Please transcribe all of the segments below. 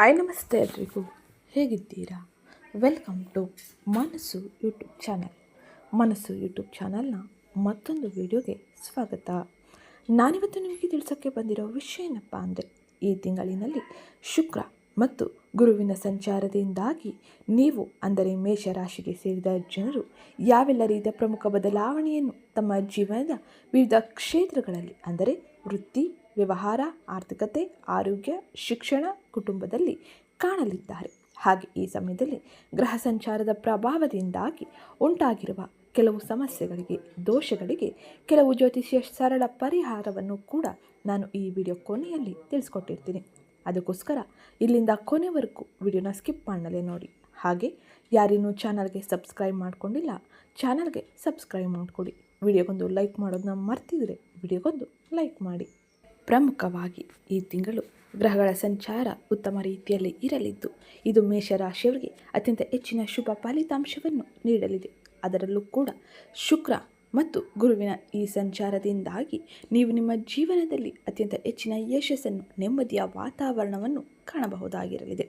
Hi ನಮಸ್ತೆ ಎಲ್ರಿಗೂ. ಹೇಗಿದ್ದೀರಾ? Welcome to Manasu YouTube channel. Manasu YouTube ಚಾನಲ್ನ ಮತ್ತೊಂದು ವಿಡಿಯೋಗೆ ಸ್ವಾಗತ. ನಾನಿವತ್ತು ನಿಮಗೆ ತಿಳಿಸೋಕ್ಕೆ ಬಂದಿರೋ ವಿಷಯ ಏನಪ್ಪ ಅಂದರೆ, ಈ ತಿಂಗಳಿನಲ್ಲಿ ಶುಕ್ರ ಮತ್ತು ಗುರುವಿನ ಸಂಚಾರದಿಂದಾಗಿ ನೀವು ಅಂದರೆ ಮೇಷರಾಶಿಗೆ ಸೇರಿದ ಜನರು ಯಾವೆಲ್ಲ ರೀತಿಯ ಪ್ರಮುಖ ಬದಲಾವಣೆಯನ್ನು ತಮ್ಮ ಜೀವನದ ವಿವಿಧ ಕ್ಷೇತ್ರಗಳಲ್ಲಿ ಅಂದರೆ ವೃತ್ತಿ ವ್ಯವಹಾರ, ಆರ್ಥಿಕತೆ, ಆರೋಗ್ಯ, ಶಿಕ್ಷಣ ಕುಟುಂಬದಲ್ಲಿ ಕಾಣಲಿದ್ದಾರೆ. ಹಾಗೆ ಈ ಸಮಯದಲ್ಲಿ ಗ್ರಹ ಸಂಚಾರದ ಪ್ರಭಾವದಿಂದಾಗಿ ಉಂಟಾಗಿರುವ ಕೆಲವು ಸಮಸ್ಯೆಗಳಿಗೆ, ದೋಷಗಳಿಗೆ ಕೆಲವು ಜ್ಯೋತಿಷ್ಯ ಸರಳ ಪರಿಹಾರವನ್ನು ಕೂಡ ನಾನು ಈ ವಿಡಿಯೋ ಕೊನೆಯಲ್ಲಿ ತಿಳಿಸ್ಕೊಟ್ಟಿರ್ತೀನಿ. ಅದಕ್ಕೋಸ್ಕರ ಇಲ್ಲಿಂದ ಕೊನೆವರೆಗೂ ವಿಡಿಯೋನ ಸ್ಕಿಪ್ ಮಾಡಲೇ ನೋಡಿ. ಹಾಗೆ ಯಾರಿನ್ನೂ ಚಾನಲ್ಗೆ ಸಬ್ಸ್ಕ್ರೈಬ್ ಮಾಡ್ಕೊಂಡಿಲ್ಲ, ಚಾನಲ್ಗೆ ಸಬ್ಸ್ಕ್ರೈಬ್ ಮಾಡಿಕೊಡಿ ವಿಡಿಯೋಗೊಂದು ಲೈಕ್ ಮಾಡೋದನ್ನ ಮರ್ತಿದ್ರೆ ವಿಡಿಯೋಗೊಂದು ಲೈಕ್ ಮಾಡಿ. ಪ್ರಮುಖವಾಗಿ ಈ ತಿಂಗಳು ಗ್ರಹಗಳ ಸಂಚಾರ ಉತ್ತಮ ರೀತಿಯಲ್ಲಿ ಇರಲಿದ್ದು, ಇದು ಮೇಷರಾಶಿಯವರಿಗೆ ಅತ್ಯಂತ ಹೆಚ್ಚಿನ ಶುಭ ಫಲಿತಾಂಶವನ್ನು ನೀಡಲಿದೆ. ಅದರಲ್ಲೂ ಕೂಡ ಶುಕ್ರ ಮತ್ತು ಗುರುವಿನ ಈ ಸಂಚಾರದಿಂದಾಗಿ ನೀವು ನಿಮ್ಮ ಜೀವನದಲ್ಲಿ ಅತ್ಯಂತ ಹೆಚ್ಚಿನ ಯಶಸ್ಸನ್ನು, ನೆಮ್ಮದಿಯ ವಾತಾವರಣವನ್ನು ಕಾಣಬಹುದಾಗಿರಲಿದೆ.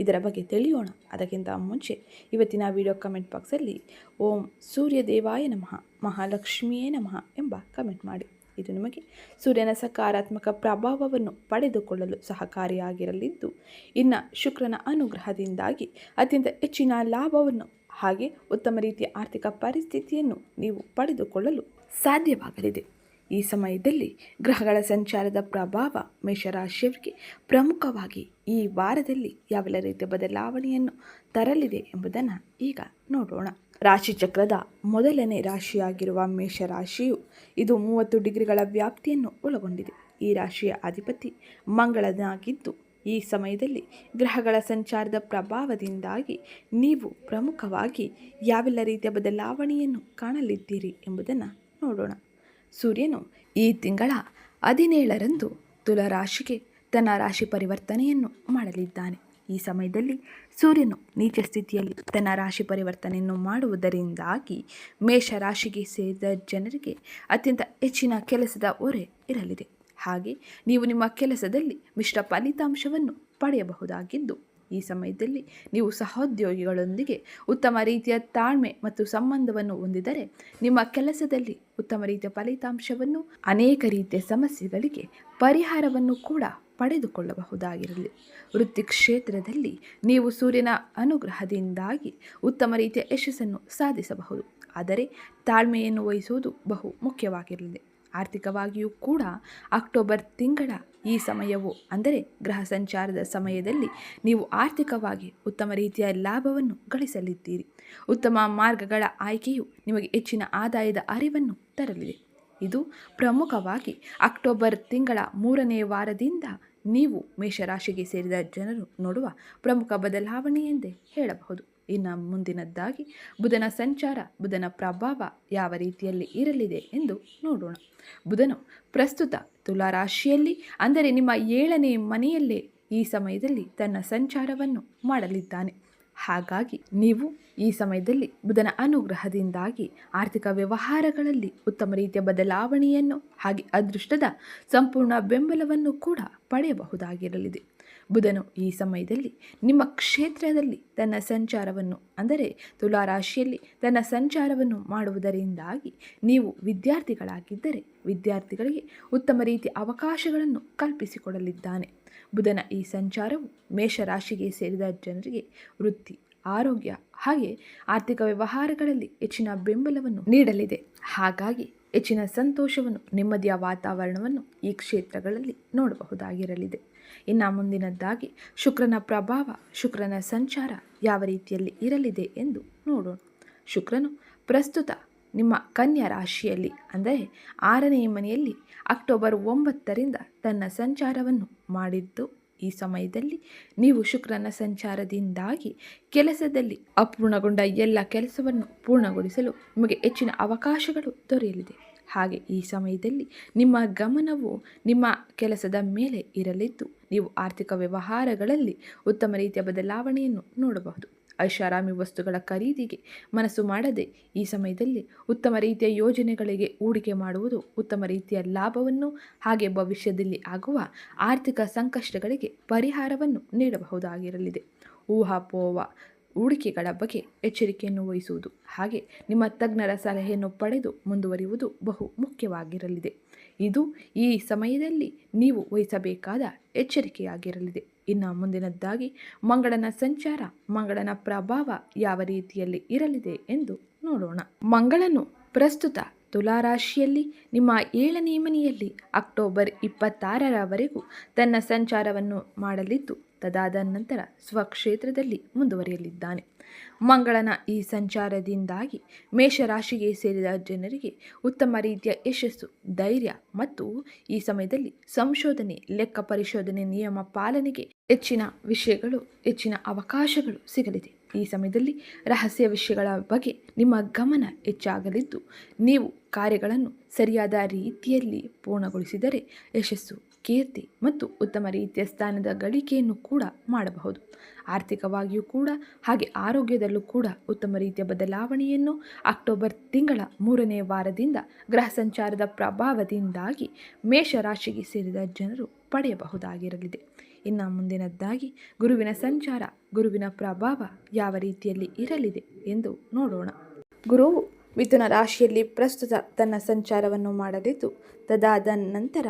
ಇದರ ಬಗ್ಗೆ ತಿಳಿಯೋಣ. ಅದಕ್ಕಿಂತ ಮುಂಚೆ ಇವತ್ತಿನ ವಿಡಿಯೋ ಕಮೆಂಟ್ ಬಾಕ್ಸಲ್ಲಿ ಓಂ ಸೂರ್ಯದೇವಾಯ ನಮಃ, ಮಹಾಲಕ್ಷ್ಮಿಯೇ ನಮಃ ಎಂಬ ಕಮೆಂಟ್ ಮಾಡಿ. ಇದು ನಿಮಗೆ ಸೂರ್ಯನ ಸಕಾರಾತ್ಮಕ ಪ್ರಭಾವವನ್ನು ಪಡೆದುಕೊಳ್ಳಲು ಸಹಕಾರಿಯಾಗಿರಲಿದ್ದು, ಇನ್ನು ಶುಕ್ರನ ಅನುಗ್ರಹದಿಂದಾಗಿ ಅತ್ಯಂತ ಹೆಚ್ಚಿನ ಲಾಭವನ್ನು ಹಾಗೆ ಉತ್ತಮ ರೀತಿಯ ಆರ್ಥಿಕ ಪರಿಸ್ಥಿತಿಯನ್ನು ನೀವು ಪಡೆದುಕೊಳ್ಳಲು ಸಾಧ್ಯವಾಗಲಿದೆ. ಈ ಸಮಯದಲ್ಲಿ ಗ್ರಹಗಳ ಸಂಚಾರದ ಪ್ರಭಾವ ಮೇಷರಾಶಿಯವರಿಗೆ ಪ್ರಮುಖವಾಗಿ ಈ ವಾರದಲ್ಲಿ ಯಾವೆಲ್ಲ ರೀತಿಯ ಬದಲಾವಣೆಯನ್ನು ತರಲಿದೆ ಎಂಬುದನ್ನು ಈಗ ನೋಡೋಣ. ರಾಶಿಚಕ್ರದ ಮೊದಲನೇ ರಾಶಿಯಾಗಿರುವ ಮೇಷರಾಶಿಯು ಇದು ಮೂವತ್ತು ಡಿಗ್ರಿಗಳ ವ್ಯಾಪ್ತಿಯನ್ನು ಒಳಗೊಂಡಿದೆ. ಈ ರಾಶಿಯ ಅಧಿಪತಿ ಮಂಗಳನಾಗಿದ್ದು, ಈ ಸಮಯದಲ್ಲಿ ಗ್ರಹಗಳ ಸಂಚಾರದ ಪ್ರಭಾವದಿಂದಾಗಿ ನೀವು ಪ್ರಮುಖವಾಗಿ ಯಾವೆಲ್ಲ ರೀತಿಯ ಬದಲಾವಣೆಯನ್ನು ಕಾಣಲಿದ್ದೀರಿ ಎಂಬುದನ್ನು ನೋಡೋಣ. ಸೂರ್ಯನು ಈ ತಿಂಗಳ ಹದಿನೇಳರಂದು ತುಲರಾಶಿಗೆ ತನ್ನ ರಾಶಿ ಪರಿವರ್ತನೆಯನ್ನು ಮಾಡಲಿದ್ದಾನೆ. ಈ ಸಮಯದಲ್ಲಿ ಸೂರ್ಯನು ನೀಚ ಸ್ಥಿತಿಯಲ್ಲಿ ತನ್ನ ರಾಶಿ ಪರಿವರ್ತನೆಯನ್ನು ಮಾಡುವುದರಿಂದಾಗಿ ಮೇಷರಾಶಿಗೆ ಸೇರಿದ ಜನರಿಗೆ ಅತ್ಯಂತ ಹೆಚ್ಚಿನ ಕೆಲಸದ ಹೊರೆ ಇರಲಿದೆ. ಹಾಗೆ ನೀವು ನಿಮ್ಮ ಕೆಲಸದಲ್ಲಿ ಮಿಶ್ರ ಫಲಿತಾಂಶವನ್ನು ಪಡೆಯಬಹುದಾಗಿದ್ದು, ಈ ಸಮಯದಲ್ಲಿ ನೀವು ಸಹೋದ್ಯೋಗಿಗಳೊಂದಿಗೆ ಉತ್ತಮ ರೀತಿಯ ತಾಳ್ಮೆ ಮತ್ತು ಸಂಬಂಧವನ್ನು ಹೊಂದಿದರೆ ನಿಮ್ಮ ಕೆಲಸದಲ್ಲಿ ಉತ್ತಮ ರೀತಿಯ ಫಲಿತಾಂಶವನ್ನು ಅನೇಕ ರೀತಿಯ ಸಮಸ್ಯೆಗಳಿಗೆ ಪರಿಹಾರವನ್ನು ಕೂಡ ಪಡೆದುಕೊಳ್ಳಬಹುದಾಗಿರಲಿ. ವೃತ್ತಿ ಕ್ಷೇತ್ರದಲ್ಲಿ ನೀವು ಸೂರ್ಯನ ಅನುಗ್ರಹದಿಂದಾಗಿ ಉತ್ತಮ ರೀತಿಯ ಯಶಸ್ಸನ್ನು ಸಾಧಿಸಬಹುದು. ಆದರೆ ತಾಳ್ಮೆಯನ್ನು ವಹಿಸುವುದು ಬಹು ಮುಖ್ಯವಾಗಿರಲಿದೆ ಆರ್ಥಿಕವಾಗಿಯೂ ಕೂಡ ಅಕ್ಟೋಬರ್ ತಿಂಗಳ ಈ ಸಮಯವು, ಅಂದರೆ ಗ್ರಹ ಸಂಚಾರದ ಸಮಯದಲ್ಲಿ ನೀವು ಆರ್ಥಿಕವಾಗಿ ಉತ್ತಮ ರೀತಿಯ ಲಾಭವನ್ನು ಗಳಿಸಲಿದ್ದೀರಿ. ಉತ್ತಮ ಮಾರ್ಗಗಳ ಆಯ್ಕೆಯು ನಿಮಗೆ ಹೆಚ್ಚಿನ ಆದಾಯದ ಅರಿವನ್ನು ತರಲಿದೆ. ಇದು ಪ್ರಮುಖವಾಗಿ ಅಕ್ಟೋಬರ್ ತಿಂಗಳ ಮೂರನೇ ವಾರದಿಂದ ನೀವು ಮೇಷರಾಶಿಗೆ ಸೇರಿದ ಜನರು ನೋಡುವ ಪ್ರಮುಖ ಬದಲಾವಣೆ ಎಂದೇ ಹೇಳಬಹುದು. ಇನ್ನು ಮುಂದಿನದ್ದಾಗಿ ಬುಧನ ಸಂಚಾರ, ಬುಧನ ಪ್ರಭಾವ ಯಾವ ರೀತಿಯಲ್ಲಿ ಇರಲಿದೆ ಎಂದು ನೋಡೋಣ. ಬುಧನು ಪ್ರಸ್ತುತ ತುಲಾರಾಶಿಯಲ್ಲಿ ಅಂದರೆ ನಿಮ್ಮ ಏಳನೇ ಮನೆಯಲ್ಲೇ ಈ ಸಮಯದಲ್ಲಿ ತನ್ನ ಸಂಚಾರವನ್ನು ಮಾಡಲಿದ್ದಾನೆ. ಹಾಗಾಗಿ ನೀವು ಈ ಸಮಯದಲ್ಲಿ ಬುಧನ ಅನುಗ್ರಹದಿಂದಾಗಿ ಆರ್ಥಿಕ ವ್ಯವಹಾರಗಳಲ್ಲಿ ಉತ್ತಮ ರೀತಿಯ ಬದಲಾವಣೆಯನ್ನು ಹಾಗೆ ಅದೃಷ್ಟದ ಸಂಪೂರ್ಣ ಬೆಂಬಲವನ್ನು ಕೂಡ ಪಡೆಯಬಹುದಾಗಿರಲಿದೆ. ಬುಧನು ಈ ಸಮಯದಲ್ಲಿ ನಿಮ್ಮ ಕ್ಷೇತ್ರದಲ್ಲಿ ತನ್ನ ಸಂಚಾರವನ್ನು, ಅಂದರೆ ತುಲಾರಾಶಿಯಲ್ಲಿ ತನ್ನ ಸಂಚಾರವನ್ನು ಮಾಡುವುದರಿಂದಾಗಿ ನೀವು ವಿದ್ಯಾರ್ಥಿಗಳಾಗಿದ್ದರೆ ವಿದ್ಯಾರ್ಥಿಗಳಿಗೆ ಉತ್ತಮ ರೀತಿಯ ಅವಕಾಶಗಳನ್ನು ಕಲ್ಪಿಸಿಕೊಡಲಿದ್ದಾನೆ. ಬುಧನ ಈ ಸಂಚಾರವು ಮೇಷರಾಶಿಗೆ ಸೇರಿದ ಜನರಿಗೆ ವೃತ್ತಿ, ಆರೋಗ್ಯ ಹಾಗೆ ಆರ್ಥಿಕ ವ್ಯವಹಾರಗಳಲ್ಲಿ ಹೆಚ್ಚಿನ ಬೆಂಬಲವನ್ನು ನೀಡಲಿದೆ. ಹಾಗಾಗಿ ಹೆಚ್ಚಿನ ಸಂತೋಷವನ್ನು, ನೆಮ್ಮದಿಯ ವಾತಾವರಣವನ್ನು ಈ ಕ್ಷೇತ್ರಗಳಲ್ಲಿ ನೋಡಬಹುದಾಗಿರಲಿದೆ. ಇನ್ನು ಮುಂದಿನದ್ದಾಗಿ ಶುಕ್ರನ ಪ್ರಭಾವ, ಶುಕ್ರನ ಸಂಚಾರ ಯಾವ ರೀತಿಯಲ್ಲಿ ಇರಲಿದೆ ಎಂದು ನೋಡೋಣ. ಶುಕ್ರನು ಪ್ರಸ್ತುತ ನಿಮ್ಮ ಕನ್ಯಾ ರಾಶಿಯಲ್ಲಿ, ಅಂದರೆ ಆರನೇ ಮನೆಯಲ್ಲಿ ಅಕ್ಟೋಬರ್ ಒಂಬತ್ತರಿಂದ ತನ್ನ ಸಂಚಾರವನ್ನು ಮಾಡಿದ್ದು, ಈ ಸಮಯದಲ್ಲಿ ನೀವು ಶುಕ್ರನ ಸಂಚಾರದಿಂದಾಗಿ ಕೆಲಸದಲ್ಲಿ ಅಪೂರ್ಣಗೊಂಡ ಎಲ್ಲ ಕೆಲಸವನ್ನು ಪೂರ್ಣಗೊಳಿಸಲು ನಿಮಗೆ ಹೆಚ್ಚಿನ ಅವಕಾಶಗಳು ದೊರೆಯಲಿದೆ. ಹಾಗೆ ಈ ಸಮಯದಲ್ಲಿ ನಿಮ್ಮ ಗಮನವು ನಿಮ್ಮ ಕೆಲಸದ ಮೇಲೆ ಇರಲಿದ್ದು, ನೀವು ಆರ್ಥಿಕ ವ್ಯವಹಾರಗಳಲ್ಲಿ ಉತ್ತಮ ರೀತಿಯ ಬದಲಾವಣೆಯನ್ನು ನೋಡಬಹುದು. ಐಷಾರಾಮಿ ವಸ್ತುಗಳ ಖರೀದಿಗೆ ಮನಸ್ಸು ಮಾಡದೆ ಈ ಸಮಯದಲ್ಲಿ ಉತ್ತಮ ರೀತಿಯ ಯೋಜನೆಗಳಿಗೆ ಹೂಡಿಕೆ ಮಾಡುವುದು ಉತ್ತಮ ರೀತಿಯ ಲಾಭವನ್ನು ಹಾಗೆ ಭವಿಷ್ಯದಲ್ಲಿ ಆಗುವ ಆರ್ಥಿಕ ಸಂಕಷ್ಟಗಳಿಗೆ ಪರಿಹಾರವನ್ನು ನೀಡಬಹುದಾಗಿರಲಿದೆ. ಊಹಾಪೋಹ ಹೂಡಿಕೆಗಳ ಬಗ್ಗೆ ಎಚ್ಚರಿಕೆಯನ್ನು ವಹಿಸುವುದು. ಹಾಗೆ ನಿಮ್ಮ ತಜ್ಞರ ಸಲಹೆಯನ್ನು ಪಡೆದು ಮುಂದುವರಿಯುವುದು ಬಹು ಮುಖ್ಯವಾಗಿರಲಿದೆ. ಇದು ಈ ಸಮಯದಲ್ಲಿ ನೀವು ವಹಿಸಬೇಕಾದ ಎಚ್ಚರಿಕೆಯಾಗಿರಲಿದೆ. ಇನ್ನು ಮುಂದಿನದ್ದಾಗಿ, ಮಂಗಳನ ಸಂಚಾರ, ಮಂಗಳನ ಪ್ರಭಾವ ಯಾವ ರೀತಿಯಲ್ಲಿ ಇರಲಿದೆ ಎಂದು ನೋಡೋಣ. ಮಂಗಳನು ಪ್ರಸ್ತುತ ತುಲಾರಾಶಿಯಲ್ಲಿ, ನಿಮ್ಮ ಏಳನೇ ಮನೆಯಲ್ಲಿ ಅಕ್ಟೋಬರ್ ಇಪ್ಪತ್ತಾರರವರೆಗೂ ತನ್ನ ಸಂಚಾರವನ್ನು ಮಾಡಲಿದ್ದು ತದಾದ ನಂತರ ಸ್ವಕ್ಷೇತ್ರದಲ್ಲಿ ಮುಂದುವರಿಯಲಿದ್ದಾನೆ. ಮಂಗಳನ ಈ ಸಂಚಾರದಿಂದಾಗಿ ಮೇಷರಾಶಿಗೆ ಸೇರಿದ ಜನರಿಗೆ ಉತ್ತಮ ರೀತಿಯ ಯಶಸ್ಸು, ಧೈರ್ಯ ಮತ್ತು ಈ ಸಮಯದಲ್ಲಿ ಸಂಶೋಧನೆ, ಲೆಕ್ಕ ಪರಿಶೋಧನೆ, ನಿಯಮ ಪಾಲನೆಗೆ ಹೆಚ್ಚಿನ ವಿಷಯಗಳು, ಹೆಚ್ಚಿನ ಅವಕಾಶಗಳು ಸಿಗಲಿದೆ. ಈ ಸಮಯದಲ್ಲಿ ರಹಸ್ಯ ವಿಷಯಗಳ ಬಗ್ಗೆ ನಿಮ್ಮ ಗಮನ ಹೆಚ್ಚಾಗಲಿದ್ದು, ನೀವು ಕಾರ್ಯಗಳನ್ನು ಸರಿಯಾದ ರೀತಿಯಲ್ಲಿ ಪೂರ್ಣಗೊಳಿಸಿದರೆ ಯಶಸ್ಸು ಕೀರ್ತಿ ಮತ್ತು ಉತ್ತಮ ರೀತಿಯ ಸ್ಥಾನದ ಗಳಿಕೆಯನ್ನು ಕೂಡ ಮಾಡಬಹುದು. ಆರ್ಥಿಕವಾಗಿಯೂ ಕೂಡ, ಹಾಗೆ ಆರೋಗ್ಯದಲ್ಲೂ ಕೂಡ ಉತ್ತಮ ರೀತಿಯ ಬದಲಾವಣೆಯನ್ನು ಅಕ್ಟೋಬರ್ ತಿಂಗಳ ಮೂರನೇ ವಾರದಿಂದ ಗ್ರಹ ಸಂಚಾರದ ಪ್ರಭಾವದಿಂದಾಗಿ ಮೇಷರಾಶಿಗೆ ಸೇರಿದ ಜನರು ಪಡೆಯಬಹುದಾಗಿರಲಿದೆ. ಇನ್ನು ಮುಂದಿನದ್ದಾಗಿ, ಗುರುವಿನ ಸಂಚಾರ, ಗುರುವಿನ ಪ್ರಭಾವ ಯಾವ ರೀತಿಯಲ್ಲಿ ಇರಲಿದೆ ಎಂದು ನೋಡೋಣ. ಗುರುವು ಮಿಥುನ ರಾಶಿಯಲ್ಲಿ ಪ್ರಸ್ತುತ ತನ್ನ ಸಂಚಾರವನ್ನು ಮಾಡಲಿದ್ದು ತದಾದ ನಂತರ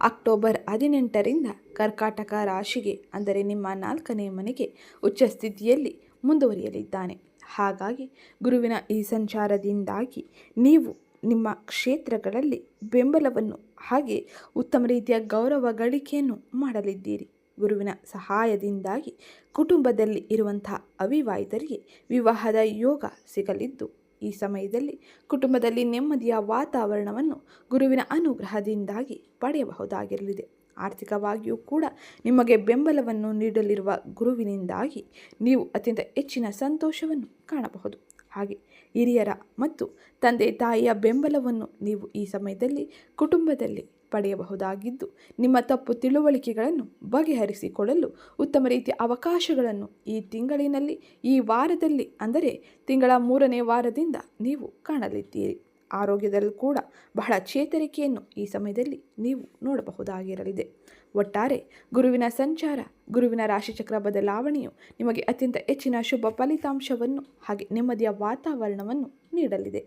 ಅಕ್ಟೋಬರ್ ಹದಿನೆಂಟರಿಂದ ಕರ್ಕಾಟಕ ರಾಶಿಗೆ, ಅಂದರೆ ನಿಮ್ಮ ನಾಲ್ಕನೇ ಮನೆಗೆ ಉಚ್ಚ ಸ್ಥಿತಿಯಲ್ಲಿ ಮುಂದುವರಿಯಲಿದ್ದಾನೆ. ಹಾಗಾಗಿ ಗುರುವಿನ ಈ ಸಂಚಾರದಿಂದಾಗಿ ನೀವು ನಿಮ್ಮ ಕ್ಷೇತ್ರಗಳಲ್ಲಿ ಬೆಂಬಲವನ್ನು ಹಾಗೆ ಉತ್ತಮ ರೀತಿಯ ಗೌರವ ಗಳಿಕೆಯನ್ನು ಮಾಡಲಿದ್ದೀರಿ. ಗುರುವಿನ ಸಹಾಯದಿಂದಾಗಿ ಕುಟುಂಬದಲ್ಲಿ ಇರುವಂತಹ ಅವಿವಾಹಿತರಿಗೆ ವಿವಾಹದ ಯೋಗ ಸಿಗಲಿದ್ದು ಈ ಸಮಯದಲ್ಲಿ ಕುಟುಂಬದಲ್ಲಿ ನೆಮ್ಮದಿಯ ವಾತಾವರಣವನ್ನು ಗುರುವಿನ ಅನುಗ್ರಹದಿಂದಾಗಿ ಪಡೆಯಬಹುದಾಗಿರಲಿದೆ. ಆರ್ಥಿಕವಾಗಿಯೂ ಕೂಡ ನಿಮಗೆ ಬೆಂಬಲವನ್ನು ನೀಡಲಿರುವ ಗುರುವಿನಿಂದಾಗಿ ನೀವು ಅತ್ಯಂತ ಹೆಚ್ಚಿನ ಸಂತೋಷವನ್ನು ಕಾಣಬಹುದು. ಹಾಗೆ ಹಿರಿಯರ ಮತ್ತು ತಂದೆ ತಾಯಿಯ ಬೆಂಬಲವನ್ನು ನೀವು ಈ ಸಮಯದಲ್ಲಿ ಕುಟುಂಬದಲ್ಲಿ ಪಡೆಯಬಹುದಾಗಿದ್ದು, ನಿಮ್ಮ ತಪ್ಪು ತಿಳುವಳಿಕೆಗಳನ್ನು ಬಗೆಹರಿಸಿಕೊಳ್ಳಲು ಉತ್ತಮ ರೀತಿಯ ಅವಕಾಶಗಳನ್ನು ಈ ತಿಂಗಳಿನಲ್ಲಿ, ಈ ವಾರದಲ್ಲಿ, ಅಂದರೆ ತಿಂಗಳ ಮೂರನೇ ವಾರದಿಂದ ನೀವು ಕಾಣಲಿದ್ದೀರಿ. ಆರೋಗ್ಯದಲ್ಲೂ ಕೂಡ ಬಹಳ ಚೇತರಿಕೆಯನ್ನು ಈ ಸಮಯದಲ್ಲಿ ನೀವು ನೋಡಬಹುದಾಗಿರಲಿದೆ. ಒಟ್ಟಾರೆ, ಗುರುವಿನ ಸಂಚಾರ, ಗುರುವಿನ ರಾಶಿಚಕ್ರ ಬದಲಾವಣೆಯು ನಿಮಗೆ ಅತ್ಯಂತ ಹೆಚ್ಚಿನ ಶುಭ ಫಲಿತಾಂಶವನ್ನು ಹಾಗೆ ನೆಮ್ಮದಿಯ ವಾತಾವರಣವನ್ನು ನೀಡಲಿದೆ.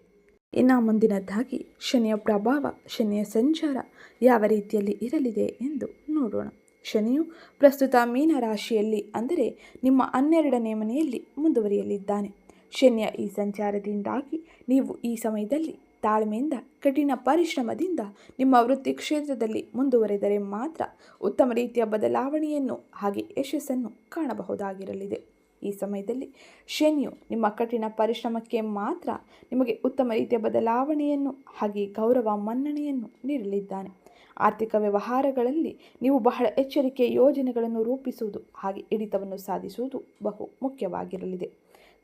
ಇನ್ನು ಮುಂದಿನದ್ದಾಗಿ ಶನಿಯ ಪ್ರಭಾವ, ಶನಿಯ ಸಂಚಾರ ಯಾವ ರೀತಿಯಲ್ಲಿ ಇರಲಿದೆ ಎಂದು ನೋಡೋಣ. ಶನಿಯು ಪ್ರಸ್ತುತ ಮೀನ ರಾಶಿಯಲ್ಲಿ, ಅಂದರೆ ನಿಮ್ಮ ಹನ್ನೆರಡನೇ ಮನೆಯಲ್ಲಿ ಮುಂದುವರಿಯಲಿದ್ದಾನೆ. ಶನಿಯ ಈ ಸಂಚಾರದಿಂದಾಗಿ ನೀವು ಈ ಸಮಯದಲ್ಲಿ ತಾಳ್ಮೆಯಿಂದ, ಕಠಿಣ ಪರಿಶ್ರಮದಿಂದ ನಿಮ್ಮ ವೃತ್ತಿ ಕ್ಷೇತ್ರದಲ್ಲಿ ಮುಂದುವರೆದರೆ ಮಾತ್ರ ಉತ್ತಮ ರೀತಿಯ ಬದಲಾವಣೆಯನ್ನು ಹಾಗೆ ಯಶಸ್ಸನ್ನು ಕಾಣಬಹುದಾಗಿರಲಿದೆ. ಈ ಸಮಯದಲ್ಲಿ ಶನಿಯು ನಿಮ್ಮ ಕಠಿಣ ಪರಿಶ್ರಮಕ್ಕೆ ಮಾತ್ರ ನಿಮಗೆ ಉತ್ತಮ ರೀತಿಯ ಬದಲಾವಣೆಯನ್ನು ಹಾಗೆ ಗೌರವ ಮನ್ನಣೆಯನ್ನು ನೀಡಲಿದ್ದಾನೆ. ಆರ್ಥಿಕ ವ್ಯವಹಾರಗಳಲ್ಲಿ ನೀವು ಬಹಳ ಎಚ್ಚರಿಕೆ ಯೋಜನೆಗಳನ್ನು ರೂಪಿಸುವುದು ಹಾಗೆ ಹಿಡಿತವನ್ನು ಸಾಧಿಸುವುದು ಬಹು ಮುಖ್ಯವಾಗಿರಲಿದೆ.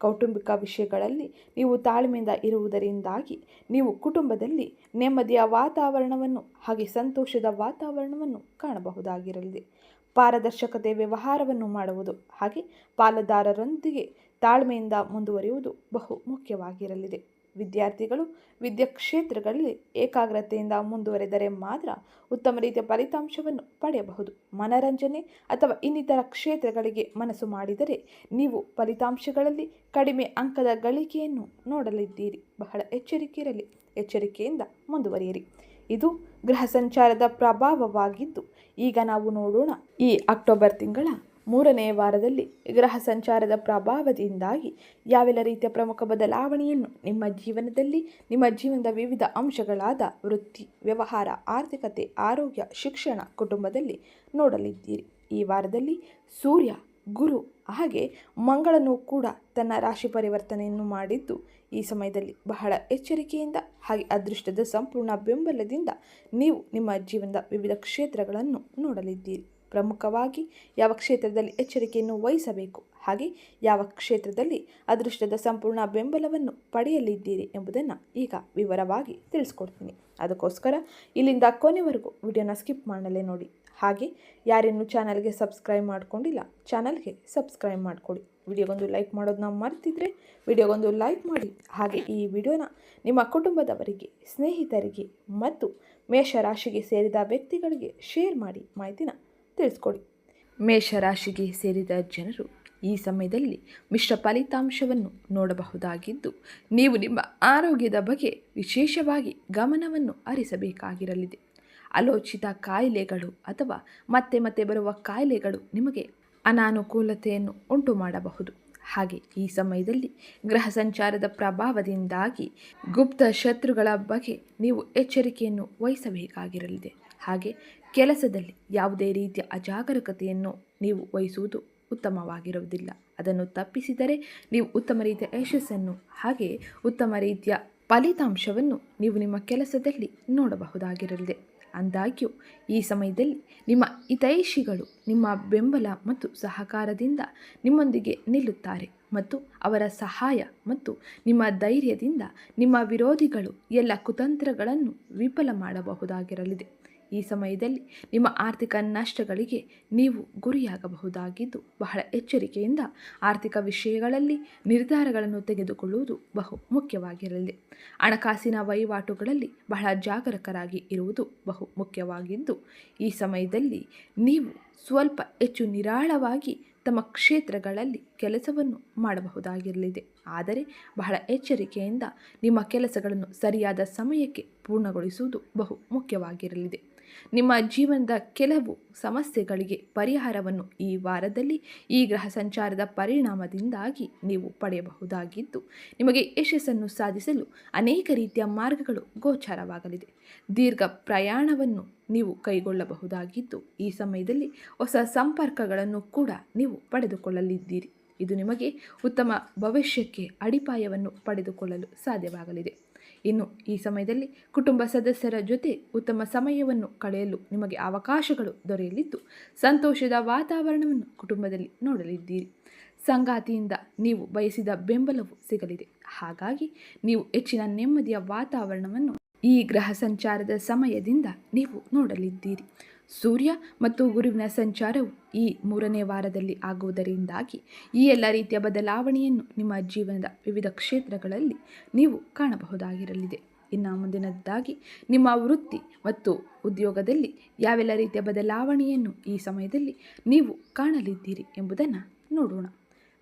ಕೌಟುಂಬಿಕ ವಿಷಯಗಳಲ್ಲಿ ನೀವು ತಾಳ್ಮೆಯಿಂದ ಇರುವುದರಿಂದಾಗಿ ನೀವು ಕುಟುಂಬದಲ್ಲಿ ನೆಮ್ಮದಿಯ ವಾತಾವರಣವನ್ನು ಹಾಗೆ ಸಂತೋಷದ ವಾತಾವರಣವನ್ನು ಕಾಣಬಹುದಾಗಿರಲಿದೆ. ಪಾರದರ್ಶಕತೆ ವ್ಯವಹಾರವನ್ನು ಮಾಡುವುದು. ಹಾಗೆ ಪಾಲುದಾರರೊಂದಿಗೆ ತಾಳ್ಮೆಯಿಂದ ಮುಂದುವರಿಯುವುದು ಬಹು ಮುಖ್ಯವಾಗಿರಲಿದೆ. ವಿದ್ಯಾರ್ಥಿಗಳು ವಿದ್ಯಾ ಕ್ಷೇತ್ರಗಳಲ್ಲಿ ಏಕಾಗ್ರತೆಯಿಂದ ಮುಂದುವರೆದರೆ ಮಾತ್ರ ಉತ್ತಮ ರೀತಿಯ ಫಲಿತಾಂಶವನ್ನು ಪಡೆಯಬಹುದು. ಮನರಂಜನೆ ಅಥವಾ ಇನ್ನಿತರ ಕ್ಷೇತ್ರಗಳಿಗೆ ಮನಸ್ಸು ಮಾಡಿದರೆ ನೀವು ಫಲಿತಾಂಶಗಳಲ್ಲಿ ಕಡಿಮೆ ಅಂಕದ ಗಳಿಕೆಯನ್ನು ನೋಡಲಿದ್ದೀರಿ. ಬಹಳ ಎಚ್ಚರಿಕೆ ಇರಲಿ. ಎಚ್ಚರಿಕೆಯಿಂದ ಮುಂದುವರಿಯಿರಿ. ಇದು ಗ್ರಹ ಸಂಚಾರದ ಪ್ರಭಾವವಾಗಿದ್ದು, ಈಗ ನಾವು ನೋಡೋಣ ಈ ಅಕ್ಟೋಬರ್ ತಿಂಗಳ ಮೂರನೇ ವಾರದಲ್ಲಿ ಗ್ರಹ ಸಂಚಾರದ ಪ್ರಭಾವದಿಂದಾಗಿ ಯಾವೆಲ್ಲ ರೀತಿಯ ಪ್ರಮುಖ ಬದಲಾವಣೆಯನ್ನು ನಿಮ್ಮ ಜೀವನದಲ್ಲಿ, ನಿಮ್ಮ ಜೀವನದ ವಿವಿಧ ಅಂಶಗಳಾದ ವೃತ್ತಿ, ವ್ಯವಹಾರ, ಆರ್ಥಿಕತೆ, ಆರೋಗ್ಯ, ಶಿಕ್ಷಣ ಕುಟುಂಬದಲ್ಲಿ ನೋಡಲಿದ್ದೀರಿ. ಈ ವಾರದಲ್ಲಿ ಸೂರ್ಯ, ಗುರು ಹಾಗೆ ಮಂಗಳನು ಕೂಡ ತನ್ನ ರಾಶಿ ಪರಿವರ್ತನೆಯನ್ನು ಮಾಡಿದ್ದು ಈ ಸಮಯದಲ್ಲಿ ಬಹಳ ಎಚ್ಚರಿಕೆಯಿಂದ ಹಾಗೆ ಅದೃಷ್ಟದ ಸಂಪೂರ್ಣ ಬೆಂಬಲದಿಂದ ನೀವು ನಿಮ್ಮ ಜೀವನದ ವಿವಿಧ ಕ್ಷೇತ್ರಗಳನ್ನು ನೋಡಲಿದ್ದೀರಿ. ಪ್ರಮುಖವಾಗಿ ಯಾವ ಕ್ಷೇತ್ರದಲ್ಲಿ ಎಚ್ಚರಿಕೆಯನ್ನು ವಹಿಸಬೇಕು, ಹಾಗೆ ಯಾವ ಕ್ಷೇತ್ರದಲ್ಲಿ ಅದೃಷ್ಟದ ಸಂಪೂರ್ಣ ಬೆಂಬಲವನ್ನು ಪಡೆಯಲಿದ್ದೀರಿ ಎಂಬುದನ್ನು ಈಗ ವಿವರವಾಗಿ ತಿಳಿಸ್ಕೊಡ್ತೀನಿ. ಅದಕ್ಕೋಸ್ಕರ ಇಲ್ಲಿಂದ ಕೊನೆವರೆಗೂ ವಿಡಿಯೋನ ಸ್ಕಿಪ್ ಮಾಡಲೇ ನೋಡಿ. ಹಾಗೆ ಯಾರೇನು ಚಾನಲ್ಗೆ ಸಬ್ಸ್ಕ್ರೈಬ್ ಮಾಡ್ಕೊಂಡಿಲ್ಲ, ಚಾನಲ್ಗೆ ಸಬ್ಸ್ಕ್ರೈಬ್ ಮಾಡ್ಕೊಳ್ಳಿ. ವಿಡಿಯೋಗೊಂದು ಲೈಕ್ ಮಾಡೋದನ್ನ ಮರ್ತಿದ್ರೆ ವಿಡಿಯೋಗೊಂದು ಲೈಕ್ ಮಾಡಿ. ಹಾಗೆ ಈ ವಿಡಿಯೋನ ನಿಮ್ಮ ಕುಟುಂಬದವರಿಗೆ, ಸ್ನೇಹಿತರಿಗೆ ಮತ್ತು ಮೇಷರಾಶಿಗೆ ಸೇರಿದ ವ್ಯಕ್ತಿಗಳಿಗೆ ಶೇರ್ ಮಾಡಿ ಮಾಹಿತಿನ ತಿಳಿಸ್ಕೊಡಿ. ಮೇಷರಾಶಿಗೆ ಸೇರಿದ ಜನರು ಈ ಸಮಯದಲ್ಲಿ ಮಿಶ್ರ ಫಲಿತಾಂಶವನ್ನು ನೋಡಬಹುದಾಗಿದ್ದು, ನೀವು ನಿಮ್ಮ ಆರೋಗ್ಯದ ಬಗ್ಗೆ ವಿಶೇಷವಾಗಿ ಗಮನವನ್ನು ಹರಿಸಬೇಕಾಗಿರಲಿದೆ. ಅಲೋಚಿತ ಕಾಯಿಲೆಗಳು ಅಥವಾ ಮತ್ತೆ ಮತ್ತೆ ಬರುವ ಕಾಯಿಲೆಗಳು ನಿಮಗೆ ಅನಾನುಕೂಲತೆಯನ್ನು ಉಂಟು ಮಾಡಬಹುದು ಹಾಗೆ ಈ ಸಮಯದಲ್ಲಿ ಗ್ರಹ ಸಂಚಾರದ ಪ್ರಭಾವದಿಂದಾಗಿ ಗುಪ್ತ ಶತ್ರುಗಳ ಬಗ್ಗೆ ನೀವು ಎಚ್ಚರಿಕೆಯನ್ನು ವಹಿಸಬೇಕಾಗಿರಲಿದೆ. ಹಾಗೆ ಕೆಲಸದಲ್ಲಿ ಯಾವುದೇ ರೀತಿಯ ಅಜಾಗರೂಕತೆಯನ್ನು ನೀವು ವಹಿಸುವುದು ಉತ್ತಮವಾಗಿರುವುದಿಲ್ಲ. ಅದನ್ನು ತಪ್ಪಿಸಿದರೆ ನೀವು ಉತ್ತಮ ರೀತಿಯ ಯಶಸ್ಸನ್ನು ಹಾಗೆ ಉತ್ತಮ ರೀತಿಯ ಫಲಿತಾಂಶವನ್ನು ನೀವು ನಿಮ್ಮ ಕೆಲಸದಲ್ಲಿ ನೋಡಬಹುದಾಗಿರಲಿದೆ. ಅಂದಾಗ್ಯೂ, ಈ ಸಮಯದಲ್ಲಿ ನಿಮ್ಮ ಹಿತೈಷಿಗಳು ನಿಮ್ಮ ಬೆಂಬಲ ಮತ್ತು ಸಹಕಾರದಿಂದ ನಿಮ್ಮೊಂದಿಗೆ ನಿಲ್ಲುತ್ತಾರೆ ಮತ್ತು ಅವರ ಸಹಾಯ ಮತ್ತು ನಿಮ್ಮ ಧೈರ್ಯದಿಂದ ನಿಮ್ಮ ವಿರೋಧಿಗಳು ಎಲ್ಲ ಕುತಂತ್ರಗಳನ್ನು ವಿಫಲ ಮಾಡಬಹುದಾಗಿರಲಿದೆ. ಈ ಸಮಯದಲ್ಲಿ ನಿಮ್ಮ ಆರ್ಥಿಕ ನಷ್ಟಗಳಿಗೆ ನೀವು ಗುರಿಯಾಗಬಹುದಾಗಿದ್ದು ಬಹಳ ಎಚ್ಚರಿಕೆಯಿಂದ ಆರ್ಥಿಕ ವಿಷಯಗಳಲ್ಲಿ ನಿರ್ಧಾರಗಳನ್ನು ತೆಗೆದುಕೊಳ್ಳುವುದು ಬಹು ಮುಖ್ಯವಾಗಿರಲಿದೆ ಹಣಕಾಸಿನ ವಹಿವಾಟುಗಳಲ್ಲಿ ಬಹಳ ಜಾಗರೂಕರಾಗಿ ಇರುವುದು ಬಹು ಮುಖ್ಯವಾಗಿದ್ದು, ಈ ಸಮಯದಲ್ಲಿ ನೀವು ಸ್ವಲ್ಪ ಹೆಚ್ಚು ನಿರಾಳವಾಗಿ ತಮ್ಮ ಕ್ಷೇತ್ರಗಳಲ್ಲಿ ಕೆಲಸವನ್ನು ಮಾಡಬಹುದಾಗಿರಲಿದೆ. ಆದರೆ ಬಹಳ ಎಚ್ಚರಿಕೆಯಿಂದ ನಿಮ್ಮ ಕೆಲಸಗಳನ್ನು ಸರಿಯಾದ ಸಮಯಕ್ಕೆ ಪೂರ್ಣಗೊಳಿಸುವುದು ಬಹು ಮುಖ್ಯವಾಗಿರಲಿದೆ. ನಿಮ್ಮ ಜೀವನದ ಕೆಲವು ಸಮಸ್ಯೆಗಳಿಗೆ ಪರಿಹಾರವನ್ನು ಈ ವಾರದಲ್ಲಿ ಈ ಗ್ರಹ ಸಂಚಾರದ ಪರಿಣಾಮದಿಂದಾಗಿ ನೀವು ಪಡೆಯಬಹುದಾಗಿದ್ದು, ನಿಮಗೆ ಯಶಸ್ಸನ್ನು ಸಾಧಿಸಲು ಅನೇಕ ರೀತಿಯ ಮಾರ್ಗಗಳು ಗೋಚಾರವಾಗಲಿದೆ. ದೀರ್ಘ ಪ್ರಯಾಣವನ್ನು ನೀವು ಕೈಗೊಳ್ಳಬಹುದಾಗಿದ್ದು, ಈ ಸಮಯದಲ್ಲಿ ಹೊಸ ಸಂಪರ್ಕಗಳನ್ನು ಕೂಡ ನೀವು ಪಡೆದುಕೊಳ್ಳಲಿದ್ದೀರಿ. ಇದು ನಿಮಗೆ ಉತ್ತಮ ಭವಿಷ್ಯಕ್ಕೆ ಅಡಿಪಾಯವನ್ನು ಪಡೆದುಕೊಳ್ಳಲು ಸಾಧ್ಯವಾಗಲಿದೆ. ಇನ್ನು ಈ ಸಮಯದಲ್ಲಿ ಕುಟುಂಬ ಸದಸ್ಯರ ಜೊತೆ ಉತ್ತಮ ಸಮಯವನ್ನು ಕಳೆಯಲು ನಿಮಗೆ ಅವಕಾಶಗಳು ದೊರೆಯಲಿದ್ದು, ಸಂತೋಷದ ವಾತಾವರಣವನ್ನು ಕುಟುಂಬದಲ್ಲಿ ನೋಡಲಿದ್ದೀರಿ. ಸಂಗಾತಿಯಿಂದ ನೀವು ಬಯಸಿದ ಬೆಂಬಲವು ಸಿಗಲಿದೆ. ಹಾಗಾಗಿ ನೀವು ಹೆಚ್ಚಿನ ನೆಮ್ಮದಿಯ ವಾತಾವರಣವನ್ನು ಈ ಗ್ರಹ ಸಂಚಾರದ ಸಮಯದಿಂದ ನೀವು ನೋಡಲಿದ್ದೀರಿ. ಸೂರ್ಯ ಮತ್ತು ಗುರುವಿನ ಸಂಚಾರವು ಈ ಮೂರನೇ ವಾರದಲ್ಲಿ ಆಗುವುದರಿಂದಾಗಿ ಈ ಎಲ್ಲ ರೀತಿಯ ಬದಲಾವಣೆಯನ್ನು ನಿಮ್ಮ ಜೀವನದ ವಿವಿಧ ಕ್ಷೇತ್ರಗಳಲ್ಲಿ ನೀವು ಕಾಣಬಹುದಾಗಿರಲಿದೆ. ಇನ್ನು ಮುಂದಿನದ್ದಾಗಿ ನಿಮ್ಮ ವೃತ್ತಿ ಮತ್ತು ಉದ್ಯೋಗದಲ್ಲಿ ಯಾವೆಲ್ಲ ರೀತಿಯ ಬದಲಾವಣೆಯನ್ನು ಈ ಸಮಯದಲ್ಲಿ ನೀವು ಕಾಣಲಿದ್ದೀರಿ ಎಂಬುದನ್ನು ನೋಡೋಣ.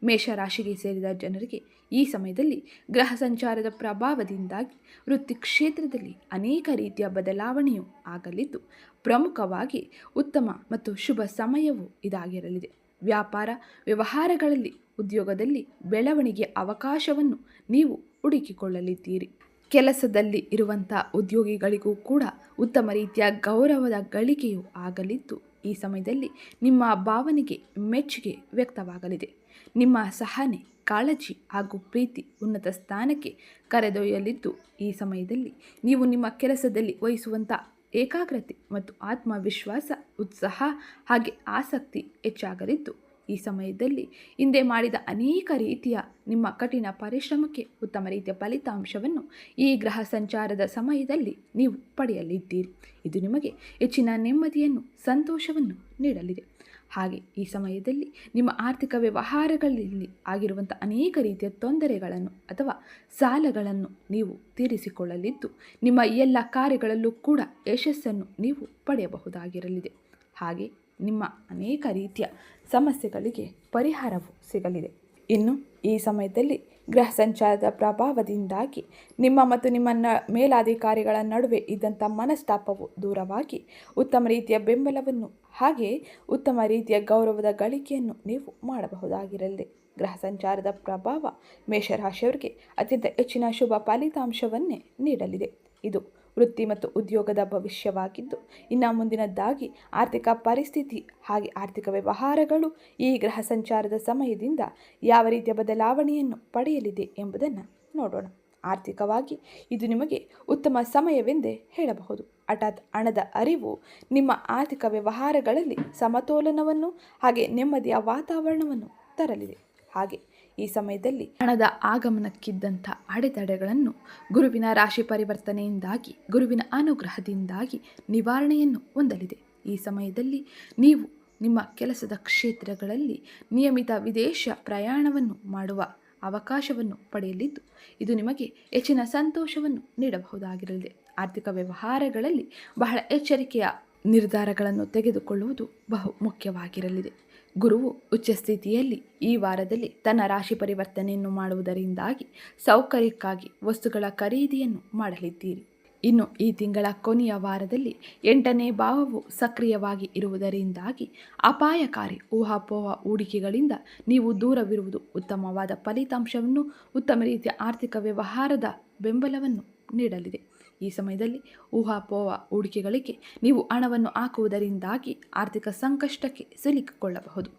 ಮೇಷರಾಶಿಗೆ ಸೇರಿದ ಜನರಿಗೆ ಈ ಸಮಯದಲ್ಲಿ ಗ್ರಹ ಸಂಚಾರದ ಪ್ರಭಾವದಿಂದಾಗಿ ವೃತ್ತಿ ಕ್ಷೇತ್ರದಲ್ಲಿ ಅನೇಕ ರೀತಿಯ ಬದಲಾವಣೆಯು ಆಗಲಿದ್ದು, ಪ್ರಮುಖವಾಗಿ ಉತ್ತಮ ಮತ್ತು ಶುಭ ಸಮಯವು ಇದಾಗಿರಲಿದೆ. ವ್ಯಾಪಾರ, ವ್ಯವಹಾರಗಳಲ್ಲಿ, ಉದ್ಯೋಗದಲ್ಲಿ ಬೆಳವಣಿಗೆ ಅವಕಾಶವನ್ನು ನೀವು ಹುಡುಕಿಕೊಳ್ಳಲಿದ್ದೀರಿ. ಕೆಲಸದಲ್ಲಿ ಇರುವಂಥ ಉದ್ಯೋಗಿಗಳಿಗೂ ಕೂಡ ಉತ್ತಮ ರೀತಿಯ ಗೌರವದ ಗಳಿಕೆಯೂ ಆಗಲಿದ್ದು, ಈ ಸಮಯದಲ್ಲಿ ನಿಮ್ಮ ಭಾವನೆಗೆ ಮೆಚ್ಚುಗೆ ವ್ಯಕ್ತವಾಗಲಿದೆ. ನಿಮ್ಮ ಸಹನೆ, ಕಾಳಜಿ ಹಾಗೂ ಪ್ರೀತಿ ಉನ್ನತ ಸ್ಥಾನಕ್ಕೆ ಕರೆದೊಯ್ಯಲಿದ್ದು ಈ ಸಮಯದಲ್ಲಿ ನೀವು ನಿಮ್ಮ ಕೆಲಸದಲ್ಲಿ ವಹಿಸುವಂಥ ಏಕಾಗ್ರತೆ ಮತ್ತು ಆತ್ಮವಿಶ್ವಾಸ, ಉತ್ಸಾಹ ಹಾಗೆ ಆಸಕ್ತಿ ಹೆಚ್ಚಾಗಲಿದ್ದು ಈ ಸಮಯದಲ್ಲಿ ಹಿಂದೆ ಮಾಡಿದ ಅನೇಕ ರೀತಿಯ ನಿಮ್ಮ ಕಠಿಣ ಪರಿಶ್ರಮಕ್ಕೆ ಉತ್ತಮ ರೀತಿಯ ಫಲಿತಾಂಶವನ್ನು ಈ ಗ್ರಹ ಸಂಚಾರದ ಸಮಯದಲ್ಲಿ ನೀವು ಪಡೆಯಲಿದ್ದೀರಿ. ಇದು ನಿಮಗೆ ಹೆಚ್ಚಿನ ನೆಮ್ಮದಿಯನ್ನು, ಸಂತೋಷವನ್ನು ನೀಡಲಿದೆ. ಹಾಗೆ ಈ ಸಮಯದಲ್ಲಿ ನಿಮ್ಮ ಆರ್ಥಿಕ ವ್ಯವಹಾರಗಳಲ್ಲಿ ಆಗಿರುವಂಥ ಅನೇಕ ರೀತಿಯ ತೊಂದರೆಗಳನ್ನು ಅಥವಾ ಸಾಲಗಳನ್ನು ನೀವು ತೀರಿಸಿಕೊಳ್ಳಲಿದ್ದು, ನಿಮ್ಮ ಎಲ್ಲ ಕಾರ್ಯಗಳಲ್ಲೂ ಕೂಡ ಯಶಸ್ಸನ್ನು ನೀವು ಪಡೆಯಬಹುದಾಗಿರಲಿದೆ. ಹಾಗೆ ನಿಮ್ಮ ಅನೇಕ ರೀತಿಯ ಸಮಸ್ಯೆಗಳಿಗೆ ಪರಿಹಾರವು ಸಿಗಲಿದೆ. ಇನ್ನು ಈ ಸಮಯದಲ್ಲಿ ಗ್ರಹ ಸಂಚಾರದ ಪ್ರಭಾವದಿಂದಾಗಿ ನಿಮ್ಮ ಮತ್ತು ನಿಮ್ಮ ನ ಮೇಲಾಧಿಕಾರಿಗಳ ನಡುವೆ ಇದ್ದಂಥ ಮನಸ್ತಾಪವು ದೂರವಾಗಿ ಉತ್ತಮ ರೀತಿಯ ಬೆಂಬಲವನ್ನು ಹಾಗೆ ಉತ್ತಮ ರೀತಿಯ ಗೌರವದ ಗಳಿಕೆಯನ್ನು ನೀವು ಮಾಡಬಹುದಾಗಿರಲಿ. ಗ್ರಹ ಸಂಚಾರದ ಪ್ರಭಾವ ಮೇಷರಾಶಿಯವರಿಗೆ ಅತ್ಯಂತ ಹೆಚ್ಚಿನ ಶುಭ ಫಲಿತಾಂಶವನ್ನೇ ನೀಡಲಿದೆ. ಇದು ವೃತ್ತಿ ಮತ್ತು ಉದ್ಯೋಗದ ಭವಿಷ್ಯವಾಗಿದ್ದು, ಇನ್ನು ಮುಂದಿನದ್ದಾಗಿ ಆರ್ಥಿಕ ಪರಿಸ್ಥಿತಿ ಹಾಗೆ ಆರ್ಥಿಕ ವ್ಯವಹಾರಗಳು ಈ ಗ್ರಹ ಸಂಚಾರದ ಸಮಯದಿಂದ ಯಾವ ರೀತಿಯ ಬದಲಾವಣೆಯನ್ನು ಪಡೆಯಲಿದೆ ಎಂಬುದನ್ನು ನೋಡೋಣ. ಆರ್ಥಿಕವಾಗಿ ಇದು ನಿಮಗೆ ಉತ್ತಮ ಸಮಯವೆಂದೇ ಹೇಳಬಹುದು. ಹಠಾತ್ ಹಣದ ಅರಿವು ನಿಮ್ಮ ಆರ್ಥಿಕ ವ್ಯವಹಾರಗಳಲ್ಲಿ ಸಮತೋಲನವನ್ನು ಹಾಗೆ ನೆಮ್ಮದಿಯ ವಾತಾವರಣವನ್ನು ತರಲಿದೆ. ಹಾಗೆ ಈ ಸಮಯದಲ್ಲಿ ಹಣದ ಆಗಮನಕ್ಕಿದ್ದಂಥ ಅಡೆತಡೆಗಳನ್ನು ಗುರುವಿನ ರಾಶಿ ಪರಿವರ್ತನೆಯಿಂದಾಗಿ, ಗುರುವಿನ ಅನುಗ್ರಹದಿಂದಾಗಿ ನಿವಾರಣೆಯನ್ನು ಹೊಂದಲಿದೆ. ಈ ಸಮಯದಲ್ಲಿ ನೀವು ನಿಮ್ಮ ಕೆಲಸದ ಕ್ಷೇತ್ರಗಳಲ್ಲಿ ನಿಯಮಿತ ವಿದೇಶ ಪ್ರಯಾಣವನ್ನು ಮಾಡುವ ಅವಕಾಶವನ್ನು ಪಡೆಯಲಿದ್ದು, ಇದು ನಿಮಗೆ ಹೆಚ್ಚಿನ ಸಂತೋಷವನ್ನು ನೀಡಬಹುದಾಗಿರಲಿದೆ. ಆರ್ಥಿಕ ವ್ಯವಹಾರಗಳಲ್ಲಿ ಬಹಳ ಎಚ್ಚರಿಕೆಯ ನಿರ್ಧಾರಗಳನ್ನು ತೆಗೆದುಕೊಳ್ಳುವುದು ಬಹು ಮುಖ್ಯವಾಗಿರಲಿದೆ. ಗುರುವು ಉಚ್ಚ ಸ್ಥಿತಿಯಲ್ಲಿ ಈ ವಾರದಲ್ಲಿ ತನ್ನ ರಾಶಿ ಪರಿವರ್ತನೆಯನ್ನು ಮಾಡುವುದರಿಂದಾಗಿ ಸೌಕರ್ಯಕ್ಕಾಗಿ ವಸ್ತುಗಳ ಖರೀದಿಯನ್ನು ಮಾಡಲಿದ್ದೀರಿ. ಇನ್ನು ಈ ತಿಂಗಳ ಕೊನೆಯ ವಾರದಲ್ಲಿ ಎಂಟನೇ ಭಾವವು ಸಕ್ರಿಯವಾಗಿ ಇರುವುದರಿಂದಾಗಿ ಅಪಾಯಕಾರಿ ಊಹಾಪೋಹ ಹೂಡಿಕೆಗಳಿಂದ ನೀವು ದೂರವಿರುವುದು ಉತ್ತಮವಾದ ಫಲಿತಾಂಶವನ್ನು ಉತ್ತಮ ರೀತಿಯ ಆರ್ಥಿಕ ವ್ಯವಹಾರದ ಬೆಂಬಲವನ್ನು ನೀಡಲಿದೆ. ಈ ಸಮಯದಲ್ಲಿ ಊಹಾಪೋಹ ಹೂಡಿಕೆಗಳಿಗೆ ನೀವು ಹಣವನ್ನು ಹಾಕುವುದರಿಂದಾಗಿ ಆರ್ಥಿಕ ಸಂಕಷ್ಟಕ್ಕೆ ಸಿಲುಕಿಕೊಳ್ಳಬಹುದು.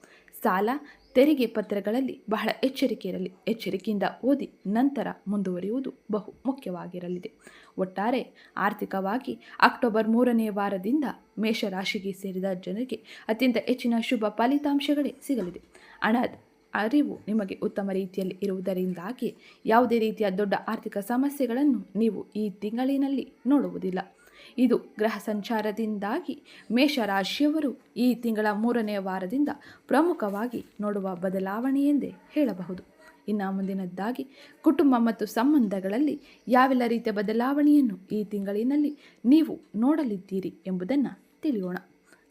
ಸಾಲ, ತೆರಿಗೆ ಪತ್ರಗಳಲ್ಲಿ ಬಹಳ ಎಚ್ಚರಿಕೆ ಇರಲಿ. ಎಚ್ಚರಿಕೆಯಿಂದ ಓದಿ ನಂತರ ಮುಂದುವರಿಯುವುದು ಬಹು ಮುಖ್ಯವಾಗಿರಲಿದೆ. ಒಟ್ಟಾರೆ ಆರ್ಥಿಕವಾಗಿ ಅಕ್ಟೋಬರ್ ಮೂರನೇ ವಾರದಿಂದ ಮೇಷರಾಶಿಗೆ ಸೇರಿದ ಜನರಿಗೆ ಅತ್ಯಂತ ಹೆಚ್ಚಿನ ಶುಭ ಫಲಿತಾಂಶಗಳೇ ಸಿಗಲಿದೆ. ಹಣ ಅರಿವು ನಿಮಗೆ ಉತ್ತಮ ರೀತಿಯಲ್ಲಿ ಇರುವುದರಿಂದಾಗಿ ಯಾವುದೇ ರೀತಿಯ ದೊಡ್ಡ ಆರ್ಥಿಕ ಸಮಸ್ಯೆಗಳನ್ನು ನೀವು ಈ ತಿಂಗಳಿನಲ್ಲಿ ನೋಡುವುದಿಲ್ಲ. ಇದು ಗ್ರಹ ಸಂಚಾರದಿಂದಾಗಿ ಮೇಷರಾಶಿಯವರು ಈ ತಿಂಗಳ ಮೂರನೇ ವಾರದಿಂದ ಪ್ರಮುಖವಾಗಿ ನೋಡುವ ಬದಲಾವಣೆ ಎಂದೇ ಹೇಳಬಹುದು. ಇನ್ನು ಮುಂದಿನದ್ದಾಗಿ ಕುಟುಂಬ ಮತ್ತು ಸಂಬಂಧಗಳಲ್ಲಿ ಯಾವೆಲ್ಲ ರೀತಿಯ ಬದಲಾವಣೆಯನ್ನು ಈ ತಿಂಗಳಿನಲ್ಲಿ ನೀವು ನೋಡಲಿದ್ದೀರಿ ಎಂಬುದನ್ನು ತಿಳಿಯೋಣ.